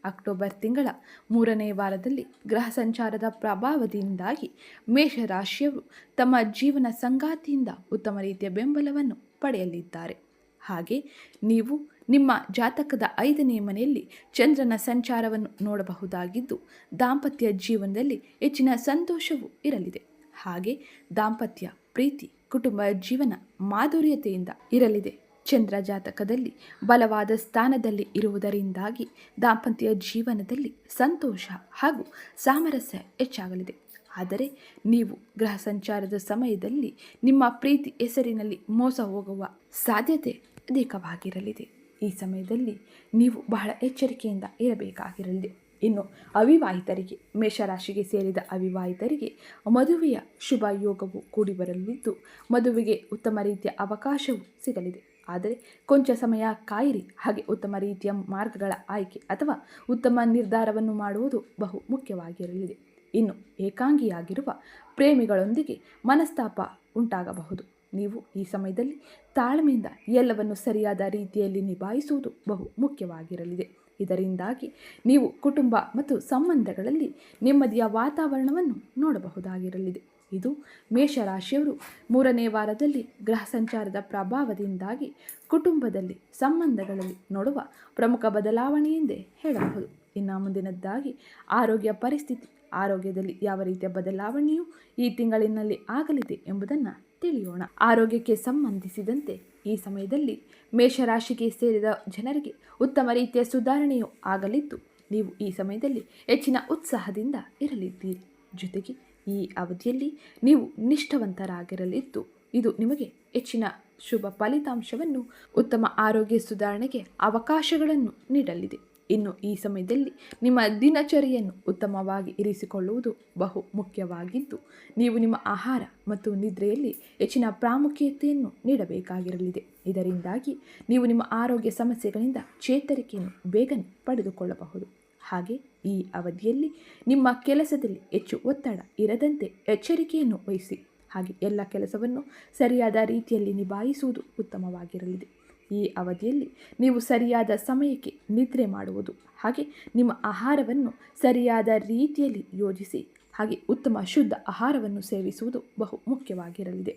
ಅಕ್ಟೋಬರ್ ತಿಂಗಳ ಮೂರನೇ ವಾರದಲ್ಲಿ ಗ್ರಹ ಸಂಚಾರದ ಪ್ರಭಾವದಿಂದಾಗಿ ಮೇಷರಾಶಿಯವರು ತಮ್ಮ ಜೀವನ ಸಂಗಾತಿಯಿಂದ ಉತ್ತಮ ರೀತಿಯ ಬೆಂಬಲವನ್ನು ಪಡೆಯಲಿದ್ದಾರೆ. ಹಾಗೆ ನೀವು ನಿಮ್ಮ ಜಾತಕದ ಐದನೇ ಮನೆಯಲ್ಲಿ ಚಂದ್ರನ ಸಂಚಾರವನ್ನು ನೋಡಬಹುದಾಗಿದ್ದು, ದಾಂಪತ್ಯ ಜೀವನದಲ್ಲಿ ಹೆಚ್ಚಿನ ಸಂತೋಷವೂ ಇರಲಿದೆ. ಹಾಗೆ ದಾಂಪತ್ಯ, ಪ್ರೀತಿ, ಕುಟುಂಬ ಜೀವನ ಮಾಧುರ್ಯತೆಯಿಂದ ಇರಲಿದೆ. ಚಂದ್ರ ಜಾತಕದಲ್ಲಿ ಬಲವಾದ ಸ್ಥಾನದಲ್ಲಿ ಇರುವುದರಿಂದಾಗಿ ದಾಂಪತ್ಯ ಜೀವನದಲ್ಲಿ ಸಂತೋಷ ಹಾಗೂ ಸಾಮರಸ್ಯ ಹೆಚ್ಚಾಗಲಿದೆ. ಆದರೆ ನೀವು ಗ್ರಹ ಸಂಚಾರದ ಸಮಯದಲ್ಲಿ ನಿಮ್ಮ ಪ್ರೀತಿ ಹೆಸರಿನಲ್ಲಿ ಮೋಸ ಹೋಗುವ ಸಾಧ್ಯತೆ ಅಧಿಕವಾಗಿರಲಿದೆ. ಈ ಸಮಯದಲ್ಲಿ ನೀವು ಬಹಳ ಎಚ್ಚರಿಕೆಯಿಂದ ಇರಬೇಕಾಗಿರಲಿದೆ. ಇನ್ನು ಅವಿವಾಹಿತರಿಗೆ, ಮೇಷರಾಶಿಗೆ ಸೇರಿದ ಅವಿವಾಹಿತರಿಗೆ ಮದುವೆಯ ಶುಭ ಯೋಗವು ಕೂಡಿ ಬರಲಿದ್ದು ಮದುವೆಗೆ ಉತ್ತಮ ರೀತಿಯ ಅವಕಾಶವೂ ಸಿಗಲಿದೆ. ಆದರೆ ಕೊಂಚ ಸಮಯ ಕಾಯಿರಿ. ಹಾಗೆ ಉತ್ತಮ ರೀತಿಯ ಮಾರ್ಗಗಳ ಆಯ್ಕೆ ಅಥವಾ ಉತ್ತಮ ನಿರ್ಧಾರವನ್ನು ಮಾಡುವುದು ಬಹು ಮುಖ್ಯವಾಗಿರಲಿದೆ. ಇನ್ನು ಏಕಾಂಗಿಯಾಗಿರುವ ಪ್ರೇಮಿಗಳೊಂದಿಗೆ ಮನಸ್ತಾಪ ಉಂಟಾಗಬಹುದು. ನೀವು ಈ ಸಮಯದಲ್ಲಿ ತಾಳ್ಮೆಯಿಂದ ಎಲ್ಲವನ್ನು ಸರಿಯಾದ ರೀತಿಯಲ್ಲಿ ನಿಭಾಯಿಸುವುದು ಬಹು ಮುಖ್ಯವಾಗಿರಲಿದೆ. ಇದರಿಂದಾಗಿ ನೀವು ಕುಟುಂಬ ಮತ್ತು ಸಂಬಂಧಗಳಲ್ಲಿ ನೆಮ್ಮದಿಯ ವಾತಾವರಣವನ್ನು ನೋಡಬಹುದಾಗಿರಲಿದೆ. ಇದು ಮೇಷರಾಶಿಯವರು. ಮೂರನೇ ವಾರದಲ್ಲಿ ಗ್ರಹ ಸಂಚಾರದ ಪ್ರಭಾವದಿಂದಾಗಿ ಕುಟುಂಬದಲ್ಲಿ ಸಂಬಂಧಗಳಲ್ಲಿ ನೋಡುವ ಪ್ರಮುಖ ಬದಲಾವಣೆ ಎಂದೇ ಹೇಳಬಹುದು. ಇನ್ನು ಮುಂದಿನದ್ದಾಗಿ ಆರೋಗ್ಯ ಪರಿಸ್ಥಿತಿ. ಆರೋಗ್ಯದಲ್ಲಿ ಯಾವ ರೀತಿಯ ಬದಲಾವಣೆಯು ಈ ತಿಂಗಳಿನಲ್ಲಿ ಆಗಲಿದೆ ಎಂಬುದನ್ನು ತಿಳಿಯೋಣ. ಆರೋಗ್ಯಕ್ಕೆ ಸಂಬಂಧಿಸಿದಂತೆ ಈ ಸಮಯದಲ್ಲಿ ಮೇಷರಾಶಿಗೆ ಸೇರಿದ ಜನರಿಗೆ ಉತ್ತಮ ರೀತಿಯ ಸುಧಾರಣೆಯೂ ಆಗಲಿದ್ದು, ನೀವು ಈ ಸಮಯದಲ್ಲಿ ಹೆಚ್ಚಿನ ಉತ್ಸಾಹದಿಂದ ಇರಲಿದ್ದೀರಿ. ಜೊತೆಗೆ ಈ ಅವಧಿಯಲ್ಲಿ ನೀವು ನಿಷ್ಠವಂತರಾಗಿರಲಿದ್ದು, ಇದು ನಿಮಗೆ ಹೆಚ್ಚಿನ ಶುಭ ಫಲಿತಾಂಶವನ್ನು, ಉತ್ತಮ ಆರೋಗ್ಯ ಸುಧಾರಣೆಗೆ ಅವಕಾಶಗಳನ್ನು ನೀಡಲಿದೆ. ಇನ್ನು ಈ ಸಮಯದಲ್ಲಿ ನಿಮ್ಮ ದಿನಚರಿಯನ್ನು ಉತ್ತಮವಾಗಿ ಇರಿಸಿಕೊಳ್ಳುವುದು ಬಹು ಮುಖ್ಯವಾಗಿದ್ದು, ನೀವು ನಿಮ್ಮ ಆಹಾರ ಮತ್ತು ನಿದ್ರೆಯಲ್ಲಿ ಹೆಚ್ಚಿನ ಪ್ರಾಮುಖ್ಯತೆಯನ್ನು ನೀಡಬೇಕಾಗಿರಲಿದೆ. ಇದರಿಂದಾಗಿ ನೀವು ನಿಮ್ಮ ಆರೋಗ್ಯ ಸಮಸ್ಯೆಗಳಿಂದ ಚೇತರಿಕೆಯನ್ನು ಬೇಗನೆ ಪಡೆದುಕೊಳ್ಳಬಹುದು. ಹಾಗೆ ಈ ಅವಧಿಯಲ್ಲಿ ನಿಮ್ಮ ಕೆಲಸದಲ್ಲಿ ಹೆಚ್ಚು ಒತ್ತಡ ಇರದಂತೆ ಎಚ್ಚರಿಕೆಯನ್ನು ವಹಿಸಿ. ಹಾಗೆ ಎಲ್ಲ ಕೆಲಸವನ್ನು ಸರಿಯಾದ ರೀತಿಯಲ್ಲಿ ನಿಭಾಯಿಸುವುದು ಉತ್ತಮವಾಗಿರಲಿದೆ. ಈ ಅವಧಿಯಲ್ಲಿ ನೀವು ಸರಿಯಾದ ಸಮಯಕ್ಕೆ ನಿದ್ರೆ ಮಾಡುವುದು, ಹಾಗೆ ನಿಮ್ಮ ಆಹಾರವನ್ನು ಸರಿಯಾದ ರೀತಿಯಲ್ಲಿ ಯೋಜಿಸಿ, ಹಾಗೆ ಉತ್ತಮ ಶುದ್ಧ ಆಹಾರವನ್ನು ಸೇವಿಸುವುದು ಬಹು ಮುಖ್ಯವಾಗಿರಲಿದೆ.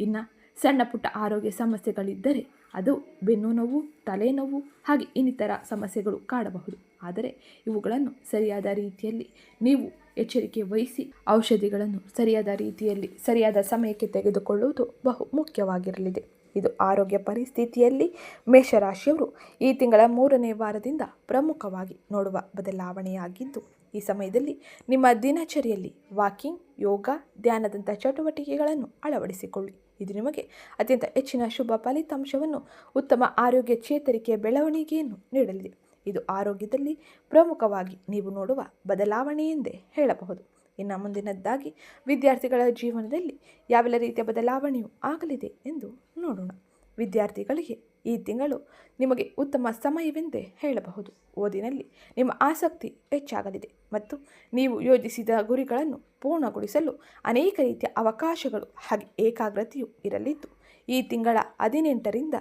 ಇನ್ನು ಸಣ್ಣ ಪುಟ್ಟ ಆರೋಗ್ಯ ಸಮಸ್ಯೆಗಳಿದ್ದರೆ ಅದು ಬೆನ್ನು ನೋವು ತಲೆನೋವು, ಹಾಗೆ ಇನ್ನಿತರ ಸಮಸ್ಯೆಗಳು ಕಾಡಬಹುದು. ಆದರೆ ಇವುಗಳನ್ನು ಸರಿಯಾದ ರೀತಿಯಲ್ಲಿ ನೀವು ಎಚ್ಚರಿಕೆ ವಹಿಸಿ ಔಷಧಿಗಳನ್ನು ಸರಿಯಾದ ರೀತಿಯಲ್ಲಿ, ಸರಿಯಾದ ಸಮಯಕ್ಕೆ ತೆಗೆದುಕೊಳ್ಳುವುದು ಬಹು ಮುಖ್ಯವಾಗಿರಲಿದೆ. ಇದು ಆರೋಗ್ಯ ಪರಿಸ್ಥಿತಿಯಲ್ಲಿ ಮೇಷರಾಶಿಯವರು ಈ ತಿಂಗಳ ಮೂರನೇ ವಾರದಿಂದ ಪ್ರಮುಖವಾಗಿ ನೋಡುವ ಬದಲಾವಣೆಯಾಗಿದ್ದು, ಈ ಸಮಯದಲ್ಲಿ ನಿಮ್ಮ ದಿನಚರಿಯಲ್ಲಿ ವಾಕಿಂಗ್, ಯೋಗ, ಧ್ಯಾನದಂಥ ಚಟುವಟಿಕೆಗಳನ್ನು ಅಳವಡಿಸಿಕೊಳ್ಳಿ. ಇದು ನಿಮಗೆ ಅತ್ಯಂತ ಹೆಚ್ಚಿನ ಶುಭ ಫಲಿತಾಂಶವನ್ನು ಉತ್ತಮ ಆರೋಗ್ಯ ಚೇತರಿಕೆಯ ಬೆಳವಣಿಗೆಯನ್ನು ನೀಡಲಿದೆ. ಇದು ಆರೋಗ್ಯದಲ್ಲಿ ಪ್ರಮುಖವಾಗಿ ನೀವು ನೋಡುವ ಬದಲಾವಣೆ ಎಂದೇ ಹೇಳಬಹುದು. ಇನ್ನು ಮುಂದಿನದ್ದಾಗಿ, ವಿದ್ಯಾರ್ಥಿಗಳ ಜೀವನದಲ್ಲಿ ಯಾವೆಲ್ಲ ರೀತಿಯ ಬದಲಾವಣೆಯು ಆಗಲಿದೆ ಎಂದು ನೋಡೋಣ. ವಿದ್ಯಾರ್ಥಿಗಳಿಗೆ ಈ ತಿಂಗಳು ನಿಮಗೆ ಉತ್ತಮ ಸಮಯವೆಂದೇ ಹೇಳಬಹುದು. ಓದಿನಲ್ಲಿ ನಿಮ್ಮ ಆಸಕ್ತಿ ಹೆಚ್ಚಾಗಲಿದೆ ಮತ್ತು ನೀವು ಯೋಜಿಸಿದ ಗುರಿಗಳನ್ನು ಪೂರ್ಣಗೊಳಿಸಲು ಅನೇಕ ರೀತಿಯ ಅವಕಾಶಗಳು ಹಾಗೆ ಏಕಾಗ್ರತೆಯು ಇರಲಿದ್ದು ಈ ತಿಂಗಳ ಹದಿನೆಂಟರಿಂದ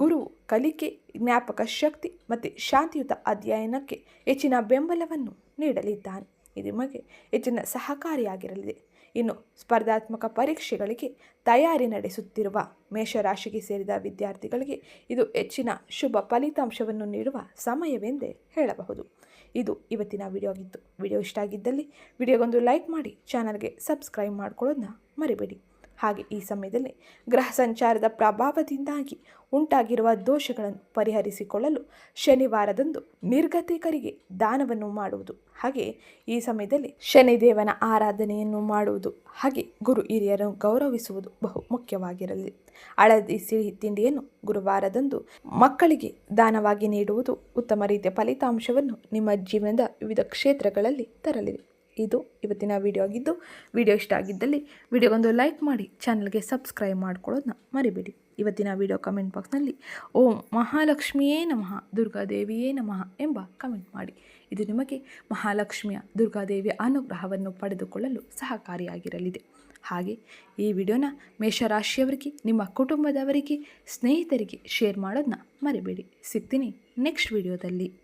ಗುರು ಕಲಿಕೆ, ಜ್ಞಾಪಕ ಶಕ್ತಿ ಮತ್ತು ಶಾಂತಿಯುತ ಅಧ್ಯಯನಕ್ಕೆ ಹೆಚ್ಚಿನ ಬೆಂಬಲವನ್ನು ನೀಡಲಿದ್ದಾನೆ. ಇದು ನಿಮಗೆ ಹೆಚ್ಚಿನ ಸಹಕಾರಿಯಾಗಿರಲಿದೆ. ಇನ್ನು ಸ್ಪರ್ಧಾತ್ಮಕ ಪರೀಕ್ಷೆಗಳಿಗೆ ತಯಾರಿ ನಡೆಸುತ್ತಿರುವ ಮೇಷರಾಶಿಗೆ ಸೇರಿದ ವಿದ್ಯಾರ್ಥಿಗಳಿಗೆ ಇದು ಹೆಚ್ಚಿನ ಶುಭ ಫಲಿತಾಂಶವನ್ನು ನೀಡುವ ಸಮಯವೆಂದೇ ಹೇಳಬಹುದು. ಇದು ಇವತ್ತಿನ ವಿಡಿಯೋ ಆಗಿತ್ತು ವಿಡಿಯೋ ಇಷ್ಟ ಆಗಿದ್ದಲ್ಲಿ ವಿಡಿಯೋಗೊಂದು ಲೈಕ್ ಮಾಡಿ, ಚಾನಲ್ಗೆ ಸಬ್ಸ್ಕ್ರೈಬ್ ಮಾಡ್ಕೊಳ್ಳೋದನ್ನ ಮರಿಬೇಡಿ. ಹಾಗೆ ಈ ಸಮಯದಲ್ಲಿ ಗ್ರಹ ಸಂಚಾರದ ಪ್ರಭಾವದಿಂದಾಗಿ ಉಂಟಾಗಿರುವ ದೋಷಗಳನ್ನು ಪರಿಹರಿಸಿಕೊಳ್ಳಲು ಶನಿವಾರದಂದು ನಿರ್ಗತಿಕರಿಗೆ ದಾನವನ್ನು ಮಾಡುವುದು. ಹಾಗೆ ಈ ಸಮಯದಲ್ಲಿ ಶನಿದೇವನ ಆರಾಧನೆಯನ್ನು ಮಾಡುವುದು. ಹಾಗೆ ಗುರು ಹಿರಿಯರನ್ನು ಗೌರವಿಸುವುದು ಬಹು ಮುಖ್ಯವಾಗಿರಲಿ. ಹಳದಿ ಸಿಹಿ ತಿಂಡಿಯನ್ನು ಗುರುವಾರದಂದು ಮಕ್ಕಳಿಗೆ ದಾನವಾಗಿ ನೀಡುವುದು ಉತ್ತಮ ರೀತಿಯ ಫಲಿತಾಂಶವನ್ನು ನಿಮ್ಮ ಜೀವನದ ವಿವಿಧ ಕ್ಷೇತ್ರಗಳಲ್ಲಿ ತರಲಿದೆ ಇದು ಇವತ್ತಿನ ವಿಡಿಯೋ ಆಗಿದ್ದು ವಿಡಿಯೋ ಇಷ್ಟ ಆಗಿದ್ದಲ್ಲಿ ವಿಡಿಯೋಗೊಂದು ಲೈಕ್ ಮಾಡಿ ಚಾನಲ್ಗೆ ಸಬ್ಸ್ಕ್ರೈಬ್ ಮಾಡ್ಕೊಳ್ಳೋದನ್ನ ಮರಿಬೇಡಿ. ಇವತ್ತಿನ ವಿಡಿಯೋ ಕಮೆಂಟ್ ಬಾಕ್ಸ್ನಲ್ಲಿ ಓಂ ಮಹಾಲಕ್ಷ್ಮಿಯೇ ನಮಃ, ದುರ್ಗಾದೇವಿಯೇ ನಮಃ ಎಂಬ ಕಮೆಂಟ್ ಮಾಡಿ. ಇದು ನಿಮಗೆ ಮಹಾಲಕ್ಷ್ಮಿಯ, ದುರ್ಗಾದೇವಿಯ ಅನುಗ್ರಹವನ್ನು ಪಡೆದುಕೊಳ್ಳಲು ಸಹಕಾರಿಯಾಗಿರಲಿದೆ. ಹಾಗೆ ಈ ವಿಡಿಯೋನ ಮೇಷರಾಶಿಯವರಿಗೆ, ನಿಮ್ಮ ಕುಟುಂಬದವರಿಗೆ, ಸ್ನೇಹಿತರಿಗೆ ಶೇರ್ ಮಾಡೋದನ್ನ ಮರಿಬೇಡಿ. ಸಿಗ್ತೀನಿ ನೆಕ್ಸ್ಟ್ ವಿಡಿಯೋದಲ್ಲಿ